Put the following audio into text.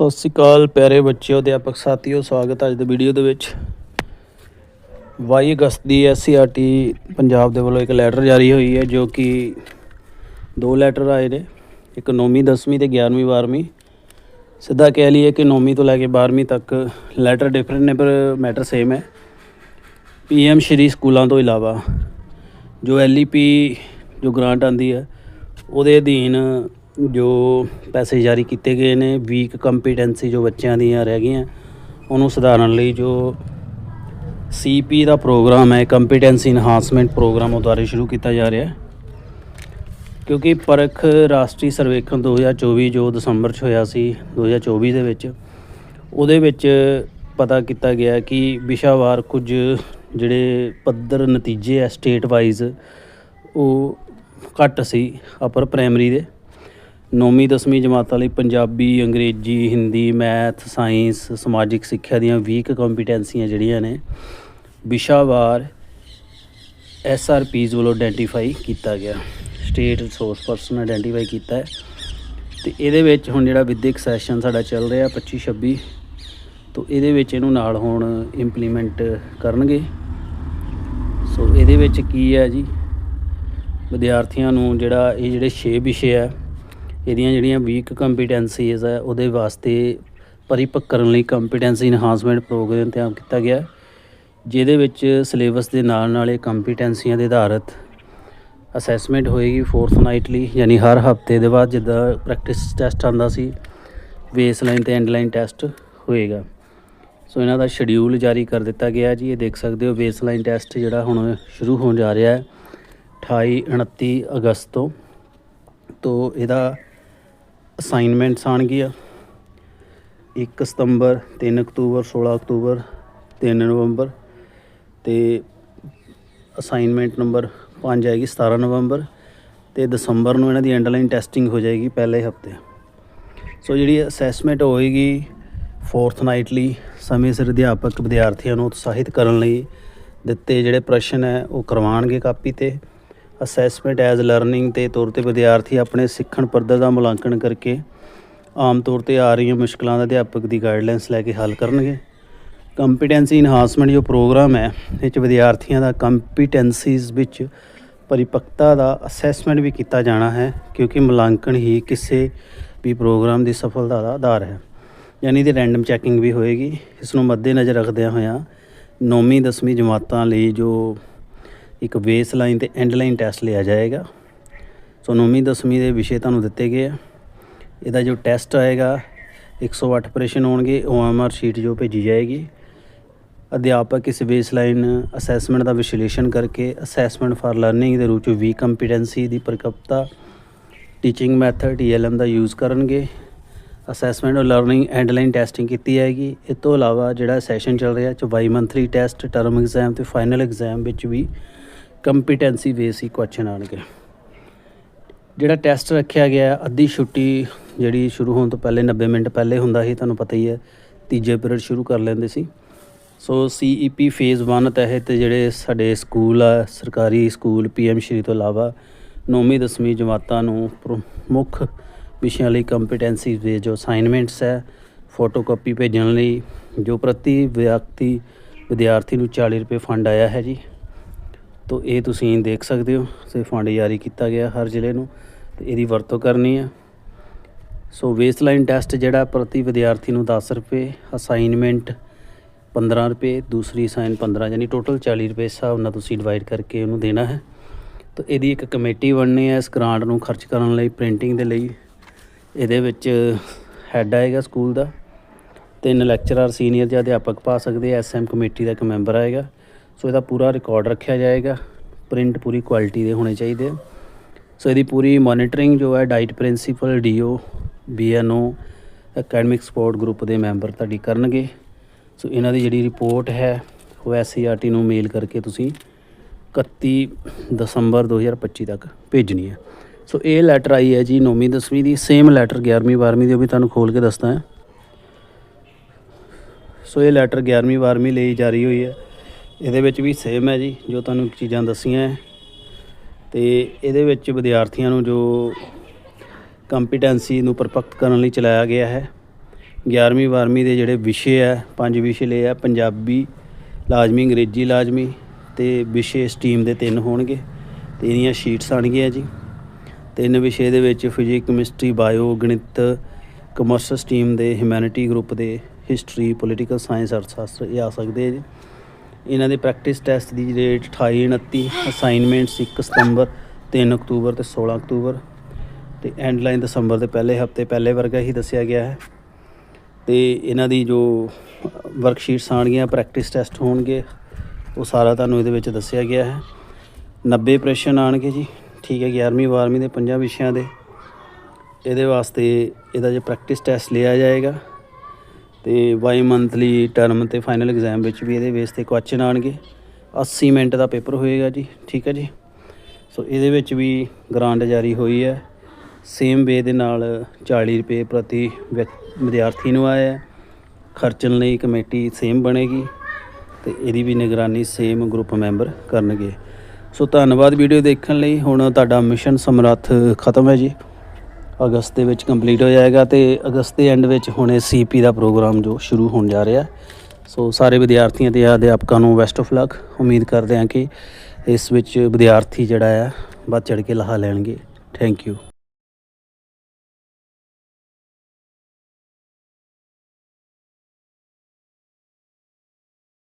ਸਤਿ ਸ਼੍ਰੀ ਅਕਾਲ ਪਿਆਰੇ ਬੱਚਿਓ ਅਧਿਆਪਕ ਸਾਥੀਓ, ਸਵਾਗਤ ਹੈ ਅੱਜ ਦੇ ਵੀਡੀਓ ਦੇ ਵਿੱਚ। 22 ਅਗਸਤ ਦੀ ਐਸਸੀਆਰਟੀ ਪੰਜਾਬ ਦੇ ਵੱਲੋਂ ਇੱਕ ਲੈਟਰ ਜਾਰੀ ਹੋਈ ਹੈ, ਜੋ ਕਿ ਦੋ ਲੈਟਰ ਆਏ ਨੇ, ਇੱਕ 9ਵੀਂ 10ਵੀਂ ਤੇ 11ਵੀਂ 12ਵੀਂ ਸਿੱਧਾ ਕਹਿ ਲਈਏ ਕਿ 9ਵੀਂ ਤੋਂ ਲੈ ਕੇ 12ਵੀਂ ਤੱਕ ਲੈਟਰ ਡਿਫਰੈਂਟ ਨੇ, ਪਰ ਮੈਟਰ ਸੇਮ ਹੈ। ਪੀਐਮ ਸ਼੍ਰੀ ਸਕੂਲਾਂ ਤੋਂ ਇਲਾਵਾ ਜੋ ਐਲਈਪੀ ਜੋ ਗ੍ਰਾਂਟ ਆਂਦੀ ਹੈ, ਉਹਦੇ ਅਧੀਨ ਜੋ ਪੈਸੇ ਜਾਰੀ ਕੀਤੇ ਗਏ ਨੇ ਵੀਕ ਕੰਪੀਟੈਂਸੀ ਜੋ ਬੱਚਿਆਂ ਦੀਆਂ ਰਹਿ ਗਈਆਂ, ਉਹਨੂੰ ਸੁਧਾਰਨ ਲਈ ਜੋ ਸੀਪੀ ਦਾ ਪ੍ਰੋਗਰਾਮ ਹੈ ਕੰਪੀਟੈਂਸੀ ਇਨਹਾਂਸਮੈਂਟ ਪ੍ਰੋਗਰਾਮ ਉਹ ਦੁਆਰਾ ਸ਼ੁਰੂ ਕੀਤਾ ਜਾ ਰਿਹਾ ਹੈ। ਕਿਉਂਕਿ ਪਰਖ ਰਾਸ਼ਟਰੀ ਸਰਵੇਖਣ 2024 ਜੋ ਦਸੰਬਰ 'ਚ ਹੋਇਆ ਸੀ 2024 ਦੇ ਵਿੱਚ, ਉਹਦੇ ਵਿੱਚ ਪਤਾ ਕੀਤਾ ਗਿਆ ਕਿ ਵਿਸ਼ਾਵਾਰ ਕੁਝ ਜਿਹੜੇ ਪੱਧਰ ਨਤੀਜੇ ਆ ਸਟੇਟ ਵਾਈਜ਼ ਉਹ ਘੱਟ ਸੀ ਅਪਰ ਪ੍ਰਾਇਮਰੀ ਦੇ। ਨੌਵੀਂ, ਦਸਵੀਂ ਜਮਾਤਾਂ ਲਈ ਪੰਜਾਬੀ, ਅੰਗਰੇਜ਼ੀ, ਹਿੰਦੀ, ਮੈਥ, ਸਾਇੰਸ, ਸਮਾਜਿਕ ਸਿੱਖਿਆ ਦੀਆਂ ਵੀਕ ਕੰਪੀਟੈਂਸੀਆਂ ਜਿਹੜੀਆਂ ਨੇ, ਵਿਸ਼ਾਵਾਰ ਐਸਆਰਪੀਜ਼ ਵੱਲੋਂ ਆਇਡੈਂਟੀਫਾਈ ਕੀਤਾ ਗਿਆ। ਸਟੇਟ ਰਿਸੋਰਸ ਪਰਸਨ ਆਇਡੈਂਟੀਫਾਈ ਕੀਤਾ ਹੈ। ਤੇ ਇਹਦੇ ਵਿੱਚ ਹੁਣ ਜਿਹੜਾ ਵਿਦਿਅਕ ਸੈਸ਼ਨ ਸਾਡਾ ਚੱਲ ਰਿਹਾ 25 26 ਤੋਂ ਇਹਦੇ ਵਿੱਚ ਇਹਨੂੰ ਨਾਲ ਹੁਣ ਇੰਪਲੀਮੈਂਟ ਕਰਨਗੇ। ਸੋ ਇਹਦੇ ਵਿੱਚ ਕੀ ਹੈ ਜੀ? ਵਿਦਿਆਰਥੀਆਂ ਨੂੰ ਜਿਹੜਾ ਇਹ ਜਿਹੜੇ 6 ਵਿਸ਼ੇ ਆ ਇਹਦੀਆਂ ਜਿਹੜੀਆਂ ਵੀਕ ਕੰਪੀਟੈਂਸੀਜ਼ ਆ, ਉਹਦੇ ਵਾਸਤੇ ਪਰਿਪੱਕ ਕਰਨ ਲਈ ਕੰਪੀਟੈਂਸੀ ਇਨਹਾਂਸਮੈਂਟ ਪ੍ਰੋਗਰਾਮ ਤਿਆਰ ਕੀਤਾ ਗਿਆ। ਜਿਹਦੇ ਵਿੱਚ ਸਿਲੇਬਸ ਦੇ ਨਾਲ ਨਾਲ ਇਹ ਕੰਪੀਟੈਂਸੀਆਂ ਦੇ ਆਧਾਰਿਤ ਅਸੈਸਮੈਂਟ ਹੋਏਗੀ ਫੋਰਥ ਫੋਰਥਨਾਈਟਲੀ ਯਾਨੀ ਹਰ ਹਫ਼ਤੇ ਦੇ ਬਾਅਦ ਜਿੱਦਾਂ ਪ੍ਰੈਕਟਿਸ ਟੈਸਟ ਆਂਦਾ ਸੀ ਬੇਸਲਾਈਨ ਤੇ ਐਂਡਲਾਈਨ ਟੈਸਟ ਹੋਏਗਾ। ਸੋ ਇਹਨਾਂ ਦਾ ਸ਼ਡਿਊਲ ਜਾਰੀ ਕਰ ਦਿੱਤਾ ਗਿਆ ਜੀ। ਇਹ ਦੇਖ ਸਕਦੇ ਹੋ ਬੇਸਲਾਈਨ ਟੈਸਟ ਜਿਹੜਾ ਹੁਣ ਸ਼ੁਰੂ ਹੋਣ ਜਾ ਰਿਹਾ ਹੈ 28 29 ਅਗਸਤ ਤੋਂ। ਤੋਂ ਇਹਦਾ ਅਸਾਈਨਮੈਂਟਸ ਆਉਣਗੀਆਂ। 1 ਸਤੰਬਰ 3 ਅਕਤੂਬਰ 16 ਅਕਤੂਬਰ 3 ਨਵੰਬਰ ਤੇ ਅਸਾਈਨਮੈਂਟ ਨੰਬਰ 5 ਆਏਗੀ 17 ਨਵੰਬਰ ਤੇ ਦਸੰਬਰ ਨੂੰ ਇਹਨਾਂ ਦੀ ਐਂਡਲਾਈਨ ਟੈਸਟਿੰਗ ਹੋ ਜਾਏਗੀ ਪਹਿਲੇ ਹਫ਼ਤੇ। ਸੋ ਜਿਹੜੀ ਅਸੈਸਮੈਂਟ ਹੋਏਗੀ ਫੋਰਥ ਫੋਰਥਨਾਈਟਲੀ ਸਮੇਂ ਸਿਰ ਅਧਿਆਪਕ ਵਿਦਿਆਰਥੀਆਂ ਨੂੰ ਉਤਸ਼ਾਹਿਤ ਕਰਨ ਲਈ ਦਿੱਤੇ ਜਿਹੜੇ ਪ੍ਰਸ਼ਨ ਹੈ ਉਹ ਕਰਵਾਉਣਗੇ ਕਾਪੀ ਤੇ। ਅਸੈਸਮੈਂਟ ਐਜ਼ ਲਰਨਿੰਗ ਤੇ ਤੌਰ ਤੇ ਵਿਦਿਆਰਥੀ ਆਪਣੇ ਸਿੱਖਣ ਪੱਧਰ ਦਾ ਮੁਲਾਂਕਣ ਕਰਕੇ ਆਮ ਤੌਰ ਤੇ ਆ ਰਹੀਆਂ ਮੁਸ਼ਕਲਾਂ ਦਾ ਅਧਿਆਪਕ ਦੀ ਗਾਈਡਲਾਈਨਸ ਲੈ ਕੇ ਹੱਲ ਕਰਨਗੇ। ਕੰਪੀਟੈਂਸੀ ਇਨਹਾਂਸਮੈਂਟ ਜੋ ਪ੍ਰੋਗਰਾਮ ਹੈ ਇਹ 'ਚ ਵਿਦਿਆਰਥੀਆਂ ਦਾ ਕੰਪੀਟੈਂਸੀਜ਼ ਵਿੱਚ ਪਰਿਪੱਕਤਾ ਦਾ ਅਸੈਸਮੈਂਟ ਵੀ ਕੀਤਾ ਜਾਣਾ ਹੈ, ਕਿਉਂਕਿ ਮੁਲਾਂਕਣ ਹੀ ਕਿਸੇ ਵੀ ਪ੍ਰੋਗਰਾਮ ਦੀ ਸਫਲਤਾ ਦਾ ਆਧਾਰ ਹੈ। ਯਾਨੀ ਦੀ ਰੈਂਡਮ ਚੈਕਿੰਗ ਵੀ ਹੋਏਗੀ। ਇਸ ਨੂੰ ਮੱਦੇਨਜ਼ਰ ਰੱਖਦਿਆਂ ਹੋਇਆਂ ਨੌਵੀਂ ਦਸਵੀਂ ਜਮਾਤਾਂ ਲਈ ਜੋ ਇੱਕ ਬੇਸਲਾਈਨ ਤੇ ਐਂਡਲਾਈਨ ਟੈਸਟ ਲਿਆ ਜਾਏਗਾ। ਸੋ ਨੌਵੀਂ, ਦਸਵੀਂ ਦੇ ਵਿਸ਼ੇ ਤੁਹਾਨੂੰ ਦਿੱਤੇ ਗਏ ਆ। ਇਹਦਾ ਜੋ ਟੈਸਟ ਆਏਗਾ 108 ਪ੍ਰਸ਼ਨ ਹੋਣਗੇ ਓਐਮਆਰ ਸ਼ੀਟ ਜੋ ਭੇਜੀ ਜਾਏਗੀ। ਅਧਿਆਪਕ ਇਸ ਬੇਸਲਾਈਨ ਅਸੈਸਮੈਂਟ ਦਾ ਵਿਸ਼ਲੇਸ਼ਣ ਕਰਕੇ ਅਸੈਸਮੈਂਟ ਫਾਰ ਲਰਨਿੰਗ ਦੇ ਰੂਪ ਚ ਵੀ ਕੰਪੀਟੈਂਸੀ ਦੀ ਪਰਿਕਪਤਾ ਟੀਚਿੰਗ ਮੈਥਡ ਟੀਐਲਐਮ ਦਾ ਯੂਜ਼ ਕਰਨਗੇ। ਅਸੈਸਮੈਂਟ ਔਰ ਲਰਨਿੰਗ ਐਂਡਲਾਈਨ ਟੈਸਟਿੰਗ ਕੀਤੀ ਜਾਏਗੀ। ਇਸ ਤੋਂ ਇਲਾਵਾ ਜਿਹੜਾ ਸੈਸ਼ਨ ਚੱਲ ਰਿਹਾ ਚ bimonthly test term exam ਤੇ ਫਾਈਨਲ ਐਗਜ਼ਾਮ ਵਿੱਚ ਵੀ ਕੰਪੀਟੈਂਸੀ ਬੇਸ ਹੀ ਕੁਐਸਚਨ ਆਣਗੇ ਜਿਹੜਾ ਟੈਸਟ ਰੱਖਿਆ ਗਿਆ, ਅੱਧੀ ਛੁੱਟੀ ਜਿਹੜੀ ਸ਼ੁਰੂ ਹੋਣ ਤੋਂ ਪਹਿਲੇ 90 ਮਿੰਟ ਪਹਿਲੇ ਹੁੰਦਾ ਸੀ, ਤੁਹਾਨੂੰ ਪਤਾ ਹੀ ਹੈ, ਤੀਜੇ ਪੀਰੀਅਡ ਸ਼ੁਰੂ ਕਰ ਲੈਂਦੇ ਸੀ। ਸੋ ਸੀਈਪੀ ਫੇਜ਼ 1 ਤਹਿਤ ਜਿਹੜੇ ਸਾਡੇ ਸਕੂਲ ਆ, ਸਰਕਾਰੀ ਸਕੂਲ ਪੀਐਮ ਸ਼੍ਰੀ ਤੋਂ ਇਲਾਵਾ, ਨੌਵੀਂ, ਦਸਵੀਂ ਜਮਾਤਾਂ ਨੂੰ ਪ੍ਰਮੁੱਖ ਵਿਸ਼ਿਆਂ ਲਈ ਕੰਪੀਟੈਂਸੀ ਦੇ ਜੋ ਅਸਾਈਨਮੈਂਟਸ ਹੈ ਫੋਟੋਕਾਪੀ ਭੇਜਣ ਲਈ, ਜੋ ਪ੍ਰਤੀ ਵਿਅਕਤੀ ਵਿਦਿਆਰਥੀ ਨੂੰ 40 ਰੁਪਏ ਫੰਡ ਆਇਆ ਹੈ ਜੀ। ਤੋ ਇਹ ਤੁਸੀਂ ਦੇਖ ਸਕਦੇ ਹੋ ਸੇ ਫੰਡ ਜਾਰੀ ਕੀਤਾ ਗਿਆ ਹਰ ਜ਼ਿਲ੍ਹੇ ਨੂੰ ਤੇ ਇਹਦੀ ਵਰਤੋਂ ਕਰਨੀ ਹੈ ਸੋ ਬੇਸਲਾਈਨ ਟੈਸਟ ਜਿਹੜਾ ਪ੍ਰਤੀ ਵਿਦਿਆਰਥੀ ਨੂੰ 10 ਰੁਪਏ ਅਸਾਈਨਮੈਂਟ 15 ਰੁਪਏ, ਦੂਸਰੀ ਸਾਈਨ 15 ਯਾਨੀ ਟੋਟਲ 40 ਰੁਪਏ ਹਿਸਾਬ ਨਾਲ ਤੁਸੀਂ ਡਿਵਾਈਡ ਕਰਕੇ ਉਹਨੂੰ ਦੇਣਾ ਹੈ। ਤਾਂ ਇਹਦੀ ਇੱਕ ਕਮੇਟੀ ਬਣਨੀ ਹੈ ਇਸ ਗ੍ਰਾਂਟ ਨੂੰ ਖਰਚ ਕਰਨ ਲਈ ਪ੍ਰਿੰਟਿੰਗ ਦੇ ਲਈ। ਇਹਦੇ ਵਿੱਚ ਹੈੱਡ ਆਏਗਾ ਸਕੂਲ ਦਾ। ਤਿੰਨ ਲੈਕਚਰਰ ਸੀਨੀਅਰ ਜਾਂ ਅਧਿਆਪਕ ਪਾ ਸਕਦੇ ਐਸਐਮ ਕਮੇਟੀ ਦਾ ਇੱਕ ਮੈਂਬਰ ਆਏਗਾ। ਸੋ ਇਹਦਾ ਪੂਰਾ ਰਿਕਾਰਡ ਰੱਖਿਆ ਜਾਏਗਾ। ਪ੍ਰਿੰਟ ਪੂਰੀ ਕੁਆਲਿਟੀ ਦੇ ਹੋਣੇ ਚਾਹੀਦੇ ਆ। ਸੋ ਇਹਦੀ ਪੂਰੀ ਮੋਨੀਟਰਿੰਗ ਜੋ ਹੈ DIET principal DEO BNO academic support group ਦੇ ਮੈਂਬਰ ਤੁਹਾਡੀ ਕਰਨਗੇ। ਸੋ ਇਹਨਾਂ ਦੀ ਜਿਹੜੀ ਰਿਪੋਰਟ ਹੈ, ਉਹ ਐਸਸੀਆਰਟੀ ਨੂੰ ਮੇਲ ਕਰਕੇ ਤੁਸੀਂ 31 ਦਸੰਬਰ 2025 ਤੱਕ ਭੇਜਣੀ ਹੈ। ਸੋ ਇਹ ਲੈਟਰ ਆਈ ਹੈ ਜੀ 9ਵੀਂ 10ਵੀਂ ਦੀ। ਸੇਮ ਲੈਟਰ 11ਵੀਂ 12ਵੀਂ ਦੀ ਉਹ ਵੀ ਤੁਹਾਨੂੰ ਖੋਲ ਕੇ ਦੱਸਦਾ ਹਾਂ। ਸੋ ਇਹ ਲੈਟਰ 11ਵੀਂ 12ਵੀਂ ਲਈ ਜਾਰੀ ਹੋਈ ਹੈ। ਇਹਦੇ ਵਿੱਚ ਵੀ ਸੇਮ ਹੈ ਜੀ, ਜੋ ਤੁਹਾਨੂੰ ਚੀਜ਼ਾਂ ਦੱਸੀਆਂ ਹੈ। ਤੇ ਇਹਦੇ ਵਿੱਚ ਵਿਦਿਆਰਥੀਆਂ ਨੂੰ ਜੋ ਕੰਪੀਟੈਂਸੀ ਨੂੰ ਪਰਪੱਕ ਕਰਨ ਲਈ ਚਲਾਇਆ ਗਿਆ ਹੈ। 11ਵੀਂ 12ਵੀਂ ਦੇ ਜਿਹੜੇ ਵਿਸ਼ੇ ਆ ਪੰਜ ਵਿਸ਼ੇ ਲਏ ਆ ਪੰਜਾਬੀ ਲਾਜ਼ਮੀ, ਅੰਗਰੇਜ਼ੀ ਲਾਜ਼ਮੀ ਤੇ ਵਿਸ਼ੇ ਸਟੀਮ ਦੇ ਤਿੰਨ ਹੋਣਗੇ। ਤੇ ਇਹਦੀਆਂ ਸ਼ੀਟਸ ਆਣਗੀਆਂ ਜੀ। ਤਿੰਨ ਵਿਸ਼ੇ ਦੇ ਵਿੱਚ ਫਿਜ਼ਿਕ ਕੈਮਿਸਟਰੀ ਬਾਇਓ ਗਣਿਤ ਕਮਰਸ ਸਟੀਮ ਦੇ ਹਿਊਮੈਨਿਟੀ ਗਰੁੱਪ ਦੇ ਹਿਸਟਰੀ ਪੋਲੀਟੀਕਲ ਸਾਇੰਸ ਅਰਥਸ਼ਾਸਤਰ ਇਹ ਆ ਸਕਦੇ ਆ ਜੀ। ਇਹਨਾਂ ਦੇ ਪ੍ਰੈਕਟਿਸ ਟੈਸਟ ਦੀ ਡੇਟ 28 29 ਅਸਾਈਨਮੈਂਟਸ 1 ਸਤੰਬਰ 3 ਅਕਤੂਬਰ ਤੇ 16 ਅਕਤੂਬਰ ਤੇ ਐਂਡ ਲਾਈਨ ਦਸੰਬਰ ਦੇ ਪਹਿਲੇ ਹਫ਼ਤੇ ਪਹਿਲੇ ਵਰਗਾ ਹੀ ਦੱਸਿਆ ਗਿਆ ਹੈ। ਤੇ ਇਹਨਾਂ ਦੀ ਜੋ ਵਰਕਸ਼ੀਟਸ ਆਉਣਗੀਆਂ ਪ੍ਰੈਕਟਿਸ ਟੈਸਟ ਹੋਣਗੇ, ਉਹ ਸਾਰਾ ਤੁਹਾਨੂੰ ਇਹਦੇ ਵਿੱਚ ਦੱਸਿਆ ਗਿਆ ਹੈ। 90 ਪ੍ਰਸ਼ਨ ਆਣਗੇ ਜੀ, ਠੀਕ ਹੈ 11ਵੀਂ 12ਵੀਂ ਦੇ ਪੰਜਾਂ ਵਿਸ਼ਿਆਂ ਦੇ। ਇਹਦੇ ਵਾਸਤੇ ਇਹਦਾ ਜੇ ਪ੍ਰੈਕਟਿਸ ਟੈਸਟ ਲਿਆ ਜਾਏਗਾ ਤੇ ਬਾਈ ਮੰਥਲੀ ਟਰਮ ਤੇ ਫਾਈਨਲ ਐਗਜ਼ਾਮ ਵਿੱਚ ਵੀ ਇਹਦੇ ਬੇਸ ਤੇ ਕੁਐਸਚਨ ਆਣਗੇ 80 ਮਿੰਟ ਦਾ ਪੇਪਰ ਹੋਏਗਾ ਜੀ, ਠੀਕ ਹੈ ਜੀ? ਸੋ ਇਹਦੇ ਵਿੱਚ ਵੀ ਗ੍ਰਾਂਟ ਜਾਰੀ ਹੋਈ ਹੈ। ਸੇਮ ਵੇ ਦੇ ਨਾਲ 40 ਰੁਪਏ ਪ੍ਰਤੀ ਵਿਅਕ- ਵਿਦਿਆਰਥੀ ਨੂੰ ਆਇਆ ਖਰਚਣ ਲਈ ਕਮੇਟੀ ਸੇਮ ਬਣੇਗੀ ਤੇ ਇਹਦੀ ਵੀ ਨਿਗਰਾਨੀ ਸੇਮ ਗਰੁੱਪ ਮੈਂਬਰ ਕਰਨਗੇ। ਸੋ ਧੰਨਵਾਦ ਵੀਡੀਓ ਦੇਖਣ ਲਈ। ਹੁਣ ਤੁਹਾਡਾ ਮਿਸ਼ਨ ਸਮਰੱਥ ਖਤਮ ਹੈ ਜੀ। ਅਗਸਤ ਦੇ ਵਿੱਚ ਕੰਪਲੀਟ ਹੋ ਜਾਏਗਾ ਤੇ ਅਗਸਤ ਦੇ ਐਂਡ ਵਿੱਚ ਹੁਣ ਇਹ ਸੀਪੀ ਦਾ ਪ੍ਰੋਗਰਾਮ ਜੋ ਸ਼ੁਰੂ ਹੋਣ ਜਾ ਰਿਹਾ। ਸੋ ਸਾਰੇ ਵਿਦਿਆਰਥੀਆਂ ਤੇ ਅਧਿਆਪਕਾਂ ਨੂੰ ਬੈਸਟ ਆਫ ਲੱਕ ਉਮੀਦ ਕਰਦੇ ਹਾਂ ਕਿ ਇਸ ਵਿੱਚ ਵਿਦਿਆਰਥੀ ਜਿਹੜਾ ਆ ਵੱਧ ਚੜ ਕੇ ਲਾਹਾ ਲੈਣਗੇ। Thank you